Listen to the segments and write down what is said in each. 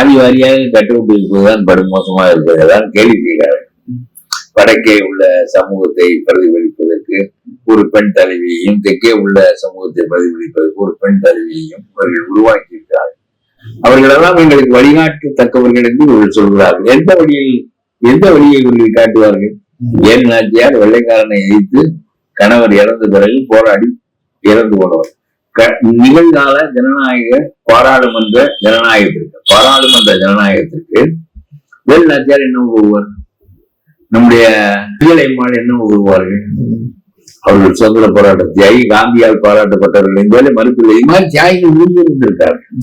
சாதி வாரியாக கட்டுவிட்டு இருப்பதுதான் படுமோசமா இருக்கிறது அதான் கேள்வி செய்கிறார்கள் வடக்கே உள்ள சமூகத்தை பிரதிபலிப்பதற்கு ஒரு பெண் தலைவியையும் தெற்கே உள்ள சமூகத்தை பிரதிபலிப்பதற்கு ஒரு பெண் தலைவியையும் அவர்கள் உருவாக்கி இருக்கிறார்கள் அவர்களெல்லாம் எங்களுக்கு வழிகாட்டத்தக்கவர்கள் என்று இவர்கள் சொல்கிறார்கள். எந்த வழியில் எந்த வழியை இவர்கள் காட்டுவார்கள்? ஏன் நாச்சியார் வெள்ளைக்காரனை எதிர்த்து கணவர் இறந்த பிறகு போராடி இறந்து போனவர். நிகழ்கால ஜனநாயக பாராளுமன்ற ஜனநாயகத்திற்கு பாராளுமன்ற ஜனநாயகத்திற்கு வேல் நாச்சியார் என்ன உருவார் நம்முடைய பிள்ளைமாள் என்ன உருவார்கள் அவர்கள் சுதந்திர போராட்ட தியாகி காந்தியால் பாராட்டப்பட்டவர்கள் இந்த வேலை மறுப்பில்லை இது மாதிரி தியாகிகள் இருந்திருந்திருக்கார்கள்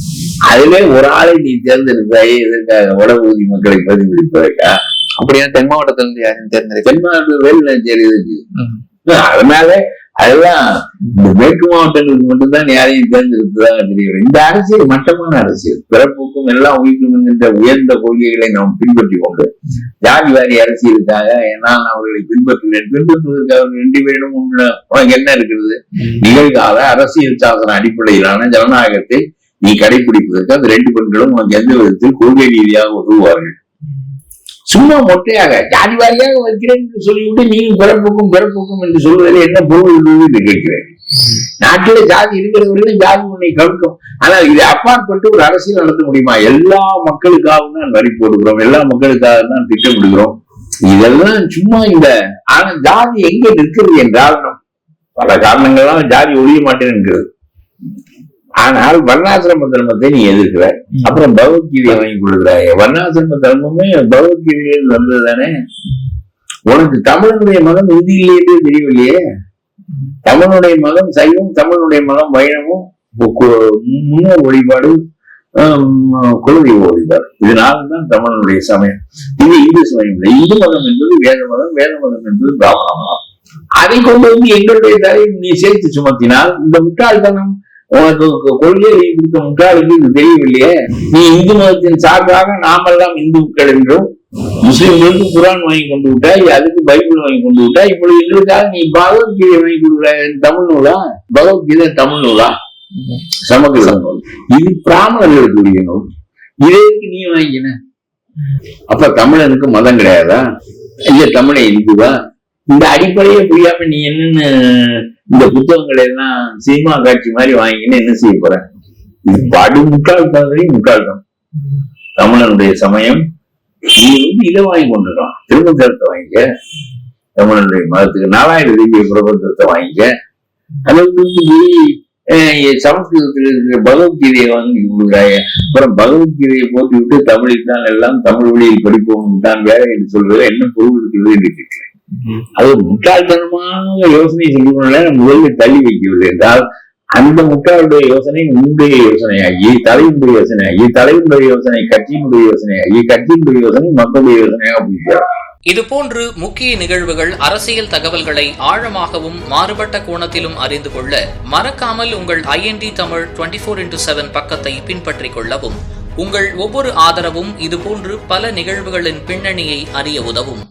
அதிலே ஒரு ஆளை நீ தேர்ந்தெடுத்தாயே எதற்காக வடபகுதி மக்களை பிரதிபலிப்பதற்கா? அப்படியா? தென் மாவட்டத்துல இருந்து யாரையும் தேர்ந்தெடுக்க தென்மாவட்ட வேல் நாச்சியார் இதுக்கு ம். அதனால அதெல்லாம் இந்த மேற்கு மாவட்டங்களுக்கு மட்டும்தான் யாரையும் தேர்ந்தெடுத்ததாக தெரியவில்லை இந்த அரசியல் மட்டமான அரசியல். பிறப்புக்கும் எல்லாம் உயிர்க்கும் என்கின்ற உயர்ந்த கொள்கைகளை நாம் பின்பற்றி கொண்டு ஜாதி வாரி அரசியலுக்காக நான் அவர்களை பின்பற்றுகிறேன். பின்பற்றுவதற்கு அவர்கள் ரெண்டு பேரும் உனக்கு என்ன இருக்கிறது? நிகழ்கால அரசியல் சாசன அடிப்படையிலான ஜனநாயகத்தை நீ கடைபிடிப்பதற்கு அந்த ரெண்டு பெண்களும் உனக்கு எந்த விதத்தில் கொள்கை ரீதியாக உதவுவார்கள்? சும்மா மொட்டையாக ஜாதி வாரியாக வைக்கிறேன் என்று சொல்லிவிட்டு நீங்கள் பிறப்புக்கும் பிறப்புக்கும் என்று சொல்வதில் என்ன பொருள் உள்ளது என்று கேட்கிறேன். நாட்டில ஜாதி இருக்கிறவர்களும் ஜாதி உன்னை கவிழ்க்கும் ஆனால் இதை அப்பாற்பட்டு ஒரு அரசியல் நடத்த முடியுமா? எல்லா மக்களுக்காகவும் தான் வரி போடுகிறோம். எல்லா மக்களுக்காக தான் திட்டமிடுகிறோம். இதெல்லாம் சும்மா இந்த ஆனா ஜாதி எங்கே நிற்கிறது என்றால் பல காரணங்களால் ஜாதி ஒழிய மாட்டேன் என்கிறது ஆனால் வர்ணாசிரம தர்மத்தை நீ எதிர்க்கிற. அப்புறம் பகவத்கீதையை வாங்கி கொடுக்குறாங்க வர்ணாசிரம தர்மமே பகவத்கீதையில் வந்தது தானே உனக்கு தமிழனுடைய மதம் இந்தியிலேயே தெரியவில்லையே? தமிழனுடைய மதம் சைவம் தமிழனுடைய மதம் வைணவம் முன்னோர் வழிபாடு குலதெய்வ வழிபாடு. இதனால தான் தமிழனுடைய சமயம். இது இந்து சமயம் இல்லை. இந்து மதம் என்பது வேத மதம் வேத மதம் என்பது பிராமண மதம். அதை கொண்டு வந்து எங்களுடைய தலையில் நீ சேர்த்து சுமத்தினால் இந்த முட்டாள்தனம் உனக்கு கொ- நீ கொடுத்த முட்டாளுக்கு இது தெரியவில்லையே. நீ இந்து மதத்தின் சார்பாக நாமெல்லாம் இந்துக்கள் என்றும் முஸ்லிம்களுக்கு குரான் வாங்கி கொண்டு விட்டாய் அதுக்கு பைபிள் வாங்கி கொண்டு விட்டாய். இப்பொழுது எங்களுக்காக நீ பகவத்கீதை வாங்கி கொடுக்குற தமிழ் நூலா? பகவத்கீதை தமிழ் நூலா? சமஸ்கிருத நூல் இது பிராமணர்களுக்கு உரிய நூல் இதற்கு நீ வாங்கின. அப்ப தமிழனுக்கு மதம் கிடையாதா? இல்ல தமிழை இந்துவா? இந்த அடிப்படையே புரியாம நீ என்னன்னு இந்த புத்தகங்களை எல்லாம் சினிமா காட்சி மாதிரி வாங்கின்னு என்ன செய்ய போற? இது படு முட்டாள்தான் முட்டாள்தான் தமிழனுடைய சமயம் நீ வந்து இதை வாங்கி கொண்டுருக்கான் திருமந்திரத்தை வாங்கிக்க. தமிழனுடைய மதத்துக்கு நாலாயிரம் திவ்ய பிரபந்தத்தை வாங்கிக்க. அதை சமஸ்கிருதத்தில் இருக்கிற பகவத்கீதையை வாங்கி கொடுக்குறாங்க அப்புறம் பகவத்கீதையை போட்டு விட்டு தமிழில் தான் எல்லாம் தமிழ் வழியில் படிப்போம் தான் வேற என்று சொல்வது என்ன பொருள் இருக்கிறது என்று கேட்கிறேன். அது முட்டாள்தனமாக யோசனை சொல்லுவதை முதல்ல தள்ளி வைக்கவில்லை என்றால் அந்த முட்டாளுடைய யோசனை உன்னுடைய யோசனையாகி தலைவனுடைய யோசனையாகி தலைவனுடைய யோசனை கட்சியினுடைய யோசனையாகி கட்சியினுடைய யோசனை மக்களுடைய யோசனையாக போயிட்டார் இதுபோன்று முக்கிய நிகழ்வுகள் அரசியல் தகவல்களை ஆழமாகவும் மாறுபட்ட கோணத்திலும் அறிந்து கொள்ள மறக்காமல் உங்கள் IND Tamil twenty four into seven பக்கத்தை பின்பற்றிக் கொள்ளவும். உங்கள் ஒவ்வொரு ஆதரவும் இதுபோன்று பல நிகழ்வுகளின் பின்னணியை அறிய உதவும்.